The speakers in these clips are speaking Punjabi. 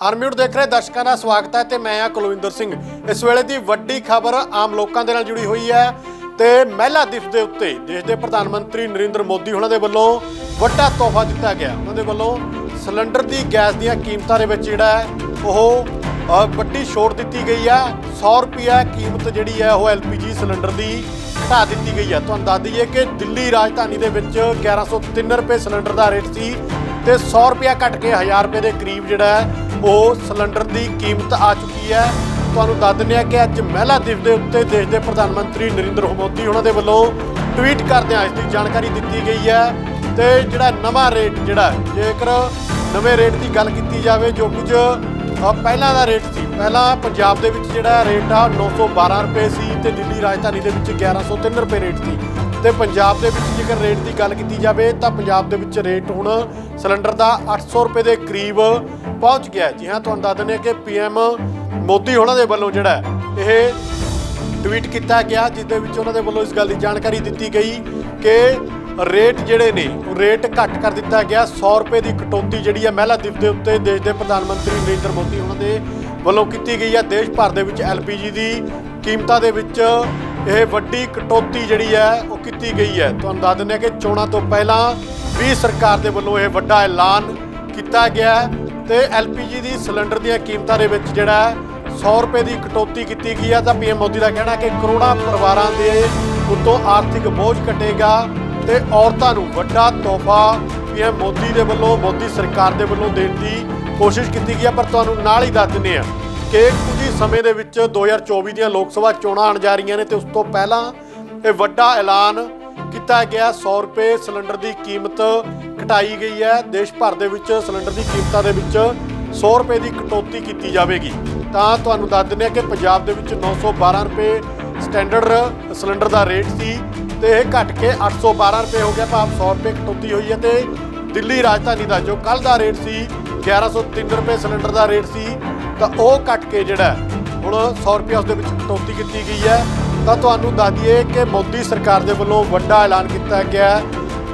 ਅਨਮਿਊਟ ਦੇਖ ਰਹੇ ਦਰਸ਼ਕਾਂ ਦਾ ਸਵਾਗਤ ਹੈ ਤੇ ਮੈਂ ਆ ਕੁਲਵਿੰਦਰ ਸਿੰਘ। ਇਸ ਵੇਲੇ ਦੀ ਵੱਡੀ ਖਬਰ ਆਮ ਲੋਕਾਂ ਦੇ ਨਾਲ ਜੁੜੀ ਹੋਈ ਹੈ ਤੇ ਮਹਿਲਾ ਦਿਵਸ ਦੇ ਉੱਤੇ ਦੇਸ਼ ਦੇ ਪ੍ਰਧਾਨ ਮੰਤਰੀ ਨਰਿੰਦਰ ਮੋਦੀ ਉਹਨਾਂ ਦੇ ਵੱਲੋਂ ਵੱਡਾ ਤੋਹਫਾ ਦਿੱਤਾ ਗਿਆ। ਉਹਨਾਂ ਦੇ ਵੱਲੋਂ ਸਿਲੰਡਰ ਦੀ ਗੈਸ ਦੀਆਂ ਕੀਮਤਾਂ ਦੇ ਵਿੱਚ ਜਿਹੜਾ ਹੈ ਉਹ ਵੱਡੀ ਛੋਟ ਦਿੱਤੀ ਗਈ ਹੈ। 100 ਰੁਪਿਆ ਕੀਮਤ ਜਿਹੜੀ ਹੈ ਉਹ ਐਲਪੀਜੀ ਸਿਲੰਡਰ ਦੀ ਘਟਾ ਦਿੱਤੀ ਗਈ ਹੈ। ਤੁਹਾਨੂੰ ਦੱਸ ਦਈਏ ਕਿ ਦਿੱਲੀ ਰਾਜਧਾਨੀ ਦੇ ਵਿੱਚ 1103 ਰੁਪਏ ਸਿਲੰਡਰ ਦਾ ਰੇਟ ਸੀ ਤੇ 100 ਰੁਪਿਆ ਘਟ ਕੇ 1000 ਰੁਪਏ ਦੇ ਕਰੀਬ ਜਿਹੜਾ ਹੈ ਉਹ ਸਿਲੰਡਰ ਦੀ ਕੀਮਤ ਆ ਚੁੱਕੀ ਹੈ। ਤੁਹਾਨੂੰ ਦੱਸ ਦਿੰਦੇ ਆ ਕਿ ਅੱਜ ਮਹਿਲਾ ਦਿਵਸ ਦੇ ਉੱਤੇ ਦੇਸ਼ ਦੇ ਪ੍ਰਧਾਨ ਮੰਤਰੀ ਨਰਿੰਦਰ ਮੋਦੀ ਉਹਨਾਂ ਦੇ ਵੱਲੋਂ ਟਵੀਟ ਕਰਦਿਆਂ ਇਸ ਦੀ ਜਾਣਕਾਰੀ ਦਿੱਤੀ ਗਈ ਹੈ ਤੇ ਜਿਹੜਾ ਨਵਾਂ ਰੇਟ ਜਿਹੜਾ ਜੇਕਰ ਨਵੇਂ ਰੇਟ ਦੀ ਗੱਲ ਕੀਤੀ ਜਾਵੇ ਜੋ ਕੁਝ ਪਹਿਲਾਂ ਦਾ ਰੇਟ ਸੀ, ਪਹਿਲਾਂ ਪੰਜਾਬ ਦੇ ਵਿੱਚ ਜਿਹੜਾ ਰੇਟ ਆ 912 ਰੁਪਏ ਸੀ ਤੇ ਦਿੱਲੀ ਰਾਜਧਾਨੀ ਦੇ ਵਿੱਚ 1103 ਰੁਪਏ ਰੇਟ ਸੀ। ਤੇ ਪੰਜਾਬ ਦੇ ਵਿੱਚ ਜੇਕਰ ਰੇਟ ਦੀ ਗੱਲ ਕੀਤੀ ਜਾਵੇ, ਤਾਂ ਪੰਜਾਬ ਦੇ ਵਿੱਚ ਰੇਟ ਹੁਣ ਸਿਲੰਡਰ ਦਾ 800 ਰੁਪਏ ਦੇ ਕਰੀਬ ਪਹੁੰਚ ਗਿਆ ਜੀ ਹਾਂ, ਤੁਹਾਨੂੰ ਦੱਸ ਦਿੰਦੇ ਹਾਂ ਕਿ ਪੀਐਮ ਮੋਦੀ ਉਹਨਾਂ ਦੇ ਵੱਲੋਂ ਜਿਹੜਾ ਇਹ ਟਵੀਟ ਕੀਤਾ ਗਿਆ ਜਿਸ ਦੇ ਵਿੱਚ ਉਹਨਾਂ ਦੇ ਵੱਲੋਂ ਇਸ ਗੱਲ ਦੀ ਜਾਣਕਾਰੀ ਦਿੱਤੀ ਗਈ ਕਿ ਰੇਟ ਜਿਹੜੇ ਨੇ ਰੇਟ ਘੱਟ ਕਰ ਦਿੱਤਾ ਗਿਆ। 100 ਰੁਪਏ ਦੀ ਕਟੌਤੀ ਜਿਹੜੀ ਹੈ ਮਹਿਲਾ ਦਿਵਸ ਦੇ ਉੱਤੇ ਦੇਸ਼ ਦੇ ਪ੍ਰਧਾਨ ਮੰਤਰੀ ਨਰਿੰਦਰ ਮੋਦੀ ਉਹਨਾਂ ਦੇ ਵੱਲੋਂ ਕੀਤੀ ਗਈ ਹੈ। ਦੇਸ਼ ਭਰ ਦੇ ਵਿੱਚ ਐਲਪੀਜੀ ਦੀ ਕੀਮਤਾਂ ਦੇ ਵਿੱਚ ਇਹ ਵੱਡੀ ਕਟੌਤੀ ਜਿਹੜੀ ਹੈ, ਉਹ ਕੀਤੀ ਗਈ ਹੈ। ਤੁਹਾਨੂੰ ਦੱਸ ਦਿੰਦੇ ਹਾਂ ਕਿ ਚੋਣਾਂ ਤੋਂ ਪਹਿਲਾਂ ਵੀ ਸਰਕਾਰ ਦੇ ਵੱਲੋਂ ਇਹ ਵੱਡਾ ਐਲਾਨ ਕੀਤਾ ਗਿਆ ਹੈ ਤੇ ਐਲਪੀਜੀ ਦੀ ਸਿਲੰਡਰ ਦੀਆਂ ਕੀਮਤਾਂ ਦੇ ਵਿੱਚ ਜਿਹੜਾ ਹੈ 100 ਰੁਪਏ ਦੀ ਕਟੌਤੀ ਕੀਤੀ ਗਈ ਹੈ। ਤਾਂ ਪੀਐਮ ਮੋਦੀ ਦਾ ਕਹਿਣਾ ਕਿ ਕਰੋੜਾਂ ਪਰਿਵਾਰਾਂ ਦੇ ਉੱਤੋਂ ਆਰਥਿਕ ਬੋਝ ਘਟੇਗਾ ਤੇ ਔਰਤਾਂ ਨੂੰ ਵੱਡਾ ਤੋਹਫਾ ਪੀਐਮ ਮੋਦੀ ਦੇ ਵੱਲੋਂ, ਮੋਦੀ ਸਰਕਾਰ ਦੇ ਵੱਲੋਂ ਦੇਣ ਦੀ ਕੋਸ਼ਿਸ਼ ਕੀਤੀ ਗਈ ਹੈ। ਪਰ ਤੁਹਾਨੂੰ ਨਾਲ ਹੀ ਦੱਸ ਦਿੰਦੇ ਆ ਕਿ ਕੁਝ ਹੀ ਸਮੇਂ ਦੇ ਵਿੱਚ 2024 ਦੀਆਂ ਲੋਕ ਸਭਾ ਚੋਣਾਂ ਆਉਣ ਜਾ ਰਹੀਆਂ ਨੇ ਤੇ ਉਸ ਤੋਂ ਪਹਿਲਾਂ ਇਹ ਵੱਡਾ ਐਲਾਨ ਕੀਤਾ ਗਿਆ। 100 ਰੁਪਏ ਸਿਲੰਡਰ ਦੀ ਕੀਮਤ ਘਟਾਈ ਗਈ ਹੈ। ਦੇਸ਼ ਭਰ ਦੇ ਵਿੱਚ ਸਿਲੰਡਰ ਦੀ ਕੀਮਤਾਂ ਦੇ ਵਿੱਚ 100 ਰੁਪਏ ਦੀ ਕਟੌਤੀ ਕੀਤੀ ਜਾਵੇਗੀ। ਤਾਂ ਤੁਹਾਨੂੰ ਦੱਸ ਦਿੰਦੇ ਹਾਂ ਕਿ ਪੰਜਾਬ ਦੇ ਵਿੱਚ 912 ਰੁਪਏ ਸਟੈਂਡਰਡ ਸਿਲੰਡਰ ਦਾ ਰੇਟ ਸੀ ਤੇ ਇਹ ਘਟ ਕੇ 812 ਰੁਪਏ ਹੋ ਗਿਆ। ਭਾਵ 100 ਰੁਪਏ ਕਟੌਤੀ ਹੋਈ ਹੈ ਤੇ ਦਿੱਲੀ ਰਾਜਧਾਨੀ ਦਾ ਜੋ ਕੱਲ ਦਾ ਰੇਟ ਸੀ 1103 ਰੁਪਏ ਸਿਲੰਡਰ ਦਾ ਰੇਟ ਸੀ ਤਾਂ ਉਹ ਕੱਟ ਕੇ ਜਿਹੜਾ ਹੁਣ 100 ਰੁਪਏ ਉਸ ਦੇ ਵਿੱਚ ਕਟੌਤੀ ਕੀਤੀ ਗਈ ਹੈ। ਤਾਂ ਤੁਹਾਨੂੰ ਦੱਸ ਦਈਏ ਕਿ ਮੋਦੀ ਸਰਕਾਰ ਦੇ ਵੱਲੋਂ ਵੱਡਾ ਐਲਾਨ ਕੀਤਾ ਗਿਆ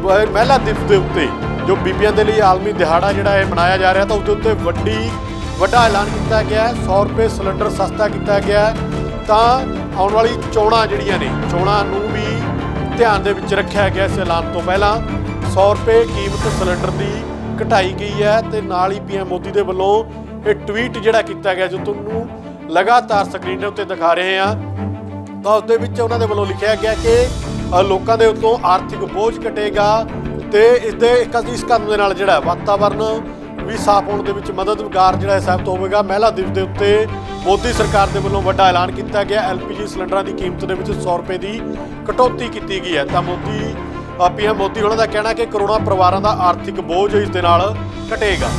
ਮਹਿਲਾ ਦਿਵਸ ਦੇ ਉੱਤੇ ਜੋ ਬੀਬੀਆਂ ਦੇ ਲਈ ਆਲਮੀ ਦਿਹਾੜਾ ਜਿਹੜਾ ਇਹ ਮਨਾਇਆ ਜਾ ਰਿਹਾ ਤਾਂ ਉਸ ਦੇ ਉੱਤੇ ਵੱਡੀ, ਵੱਡਾ ਐਲਾਨ ਕੀਤਾ ਗਿਆ ਹੈ। 100 ਰੁਪਏ ਸਿਲੰਡਰ ਸਸਤਾ ਕੀਤਾ ਗਿਆ ਤਾਂ ਆਉਣ ਵਾਲੀ ਚੋਣਾਂ ਜਿਹੜੀਆਂ ਨੇ, ਚੋਣਾਂ ਨੂੰ ਵੀ ਧਿਆਨ ਦੇ ਵਿੱਚ ਰੱਖਿਆ ਗਿਆ ਇਸ ਐਲਾਨ ਤੋਂ ਪਹਿਲਾਂ। 100 ਰੁਪਏ ਕੀਮਤ ਸਿਲੰਡਰ ਦੀ ਘਟਾਈ ਗਈ ਹੈ ਤੇ ਨਾਲ ਹੀ ਪੀਐਮ ਮੋਦੀ ਦੇ ਵੱਲੋਂ ਇਹ ਟਵੀਟ ਜਿਹੜਾ ਕੀਤਾ ਗਿਆ ਜੋ ਤੁਹਾਨੂੰ ਲਗਾਤਾਰ ਸਕਰੀਨ ਦੇ ਉੱਤੇ ਦਿਖਾ ਰਹੇ ਹਾਂ, ਤਾਂ ਉਸ ਦੇ ਵਿੱਚ ਉਹਨਾਂ ਦੇ ਵੱਲੋਂ ਲਿਖਿਆ ਗਿਆ ਕਿ ਲੋਕਾਂ ਦੇ ਉੱਤੋਂ ਆਰਥਿਕ ਬੋਝ ਘਟੇਗਾ ਤੇ ਇਸ ਦੇ ਇੱਕ ਇਸ ਕੰਮ ਦੇ ਨਾਲ ਜਿਹੜਾ ਵਾਤਾਵਰਨ ਵੀ ਸਾਫ਼ ਹੋਣ ਦੇ ਵਿੱਚ ਮਦਦਗਾਰ ਜਿਹੜਾ ਹੈ ਸਾਬਤ ਹੋਵੇਗਾ। ਮਹਿਲਾ ਦਿਵਸ ਦੇ ਉੱਤੇ ਮੋਦੀ ਸਰਕਾਰ ਦੇ ਵੱਲੋਂ ਵੱਡਾ ਐਲਾਨ ਕੀਤਾ ਗਿਆ। ਐਲਪੀਜੀ ਸਿਲੰਡਰਾਂ ਦੀ ਕੀਮਤ ਦੇ ਵਿੱਚ 100 ਰੁਪਏ ਦੀ ਕਟੌਤੀ ਕੀਤੀ ਗਈ ਹੈ। ਤਾਂ ਮੋਦੀ ਪੀਐਮ ਮੋਦੀ ਉਹਨਾਂ ਦਾ ਕਹਿਣਾ ਕਿ ਕਰੋੜਾਂ ਪਰਿਵਾਰਾਂ ਦਾ ਆਰਥਿਕ ਬੋਝ ਇਸ ਦੇ ਨਾਲ ਘਟੇਗਾ।